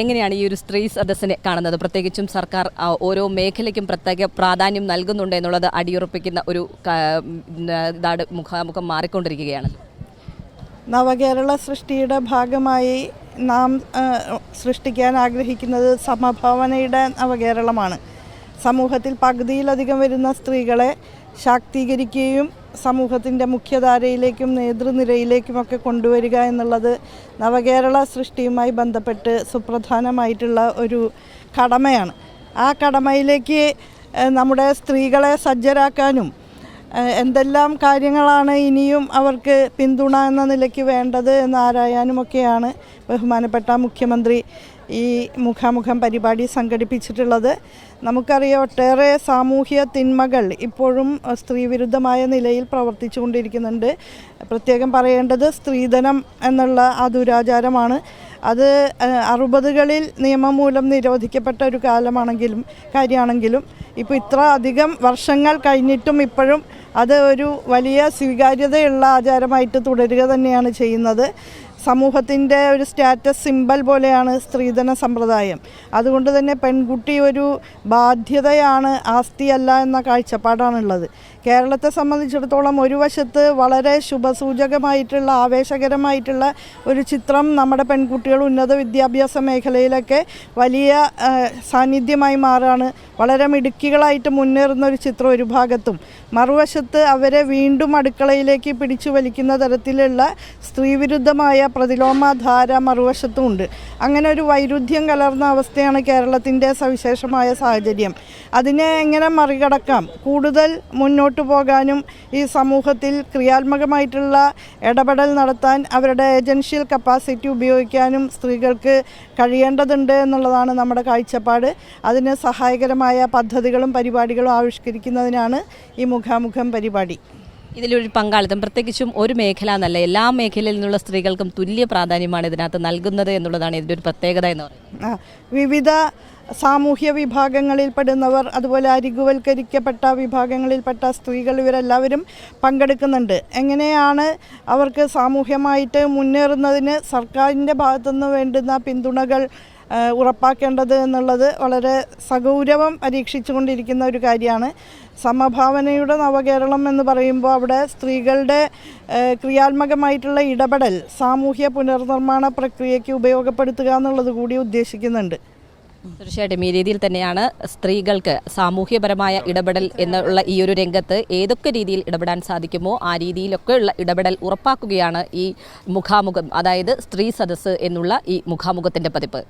എങ്ങനെയാണ് ഈ ഒരു സ്ത്രീ സദസ്സിനെ കാണുന്നത്? പ്രത്യേകിച്ചും സർക്കാർ ഓരോ മേഖലയ്ക്കും പ്രത്യേക പ്രാധാന്യം നൽകുന്നുണ്ട് എന്നുള്ളത് അടിയുറപ്പിക്കുന്ന ഒരു ഇതാണ് മുഖാമുഖം മാറിക്കൊണ്ടിരിക്കുകയാണ്. നവകേരള സൃഷ്ടിയുടെ ഭാഗമായി നാം സൃഷ്ടിക്കാൻ ആഗ്രഹിക്കുന്നത് സമഭാവനയുടെ നവകേരളമാണ്. സമൂഹത്തിൽ പകുതിയിലധികം വരുന്ന സ്ത്രീകളെ ശാക്തീകരിക്കുകയും സമൂഹത്തിന്റെ മുഖ്യധാരയിലേക്കും നേതൃനിരയിലേക്കുമൊക്കെ കൊണ്ടുവരിക എന്നുള്ളത് നവകേരള സൃഷ്ടിയുമായി ബന്ധപ്പെട്ട് സുപ്രധാനമായിട്ടുള്ള ഒരു കടമയാണ്. ആ കടമയിലേക്ക് നമ്മുടെ സ്ത്രീകളെ സജ്ജരാക്കാനും എന്തെല്ലാം കാര്യങ്ങളാണ് ഇനിയും അവർക്ക് പിന്തുണ എന്ന നിലയ്ക്ക് വേണ്ടത് എന്ന് ആരായാനുമൊക്കെയാണ് ബഹുമാനപ്പെട്ട മുഖ്യമന്ത്രി ഈ മുഖാമുഖം പരിപാടി സംഘടിപ്പിച്ചിട്ടുള്ളത്. നമുക്കറിയാം ഒട്ടേറെ സാമൂഹ്യ തിന്മകൾ ഇപ്പോഴും സ്ത്രീ സ്ത്രീവിരുദ്ധമായ നിലയിൽ പ്രവർത്തിച്ചു കൊണ്ടിരിക്കുന്നുണ്ട് പ്രത്യേകം പറയേണ്ടത് സ്ത്രീധനം എന്നുള്ള ആ ദുരാചാരമാണ് അത് അറുപതുകളിൽ നിയമം മൂലം നിരോധിക്കപ്പെട്ട ഒരു കാലമാണെങ്കിലും കാര്യമാണെങ്കിലും ഇപ്പോൾ ഇത്ര അധികം വർഷങ്ങൾ കഴിഞ്ഞിട്ടും ഇപ്പോഴും അത് ഒരു വലിയ സ്വീകാര്യതയുള്ള ആചാരമായിട്ട് തുടരുക തന്നെയാണ് ചെയ്യുന്നത്. സമൂഹത്തിന്റെ ഒരു സ്റ്റാറ്റസ് സിമ്പൽ പോലെയാണ് സ്ത്രീധന സമ്പ്രദായം. അതുകൊണ്ട് തന്നെ പെൺകുട്ടി ഒരു ബാധ്യതയാണ് ആസ്തിയല്ല എന്ന കാഴ്ചപ്പാടാണുള്ളത്. കേരളത്തെ സംബന്ധിച്ചിടത്തോളം ഒരു വശത്ത് വളരെ ശുഭസൂചകമായിട്ടുള്ള ആവേശകരമായിട്ടുള്ള ഒരു ചിത്രം നമ്മുടെ പെൺകുട്ടികൾ ഉന്നത വിദ്യാഭ്യാസ മേഖലയിലൊക്കെ വലിയ സാന്നിധ്യമായി മാറാണ്. വളരെ മിടുക്കികളായിട്ട് മുന്നേറുന്ന ഒരു ചിത്രം ഒരു ഭാഗത്തും. മറുവശത്ത് അവരെ വീണ്ടും അടുക്കളയിലേക്ക് പിടിച്ചു വലിക്കുന്ന തരത്തിലുള്ള സ്ത്രീവിരുദ്ധമായ പ്രതിലോമധാര മറുവശത്തും ഉണ്ട് അങ്ങനെ ഒരു വൈരുദ്ധ്യം കലർന്ന അവസ്ഥയാണ് കേരളത്തിന്റെ സവിശേഷമായ സാഹചര്യം. അതിനെ എങ്ങനെ മറികടക്കാം? കൂടുതൽ മുന്നോട്ട് പോകാനും ഈ സമൂഹത്തിൽ ക്രിയാത്മകമായിട്ടുള്ള ഇടപെടൽ നടത്താൻ അവരുടെ ഏജൻഷ്യൽ കപ്പാസിറ്റി ഉപയോഗിക്കാനും സ്ത്രീകൾക്ക് കഴിയേണ്ടതുണ്ട് എന്നുള്ളതാണ് നമ്മുടെ കാഴ്ചപ്പാട്. അതിന് സഹായകരമായ പദ്ധതികളും പരിപാടികളും ആവിഷ്കരിക്കുന്നതിനാണ് ഈ മുഖാമുഖം പരിപാടി. ഇതിലൊരു പങ്കാളിത്തം. പ്രത്യേകിച്ചും ഒരു മേഖല എന്നല്ല എല്ലാ മേഖലയിൽ നിന്നുള്ള സ്ത്രീകൾക്കും തുല്യ പ്രാധാന്യമാണ് ഇതിനകത്ത് നൽകുന്നത് എന്നുള്ളതാണ് ഇതിന്റെ ഒരു പ്രത്യേകത എന്ന് പറയുന്നത്. വിവിധ സാമൂഹ്യ വിഭാഗങ്ങളിൽപ്പെടുന്നവർ അതുപോലെ അരികുവൽക്കരിക്കപ്പെട്ട വിഭാഗങ്ങളിൽപ്പെട്ട സ്ത്രീകൾ ഇവരെല്ലാവരും പങ്കെടുക്കുന്നുണ്ട്. എങ്ങനെയാണ് അവർക്ക് സാമൂഹ്യമായിട്ട് മുന്നേറുന്നതിന് സർക്കാരിന്റെ ഭാഗത്തുനിന്ന് വേണ്ടുന്ന പിന്തുണകൾ ഉറപ്പാക്കേണ്ടത് എന്നുള്ളത് വളരെ സഗൗരവം പരീക്ഷിച്ചുകൊണ്ടിരിക്കുന്ന ഒരു കാര്യമാണ്. സമഭാവനയുടെ നവകേരളം എന്ന് പറയുമ്പോൾ അവിടെ സ്ത്രീകളുടെ ക്രിയാത്മകമായിട്ടുള്ള ഇടപെടൽ സാമൂഹ്യ പുനർനിർമ്മാണ പ്രക്രിയയ്ക്ക് ഉപയോഗപ്പെടുത്തുക എന്നുള്ളത് കൂടി ഉദ്ദേശിക്കുന്നുണ്ട്. തീർച്ചയായിട്ടും. ഈ രീതിയിൽ തന്നെയാണ് സ്ത്രീകൾക്ക് സാമൂഹ്യപരമായ ഇടപെടൽ എന്നുള്ള ഈ ഒരു രംഗത്ത് ഏതൊക്കെ രീതിയിൽ ഇടപെടാൻ സാധിക്കുമോ ആ രീതിയിലൊക്കെയുള്ള ഇടപെടൽ ഉറപ്പാക്കുകയാണ് ഈ മുഖാമുഖം അതായത് സ്ത്രീ സദസ്സ് എന്നുള്ള ഈ മുഖാമുഖത്തിന്റെ പതിപ്പ്.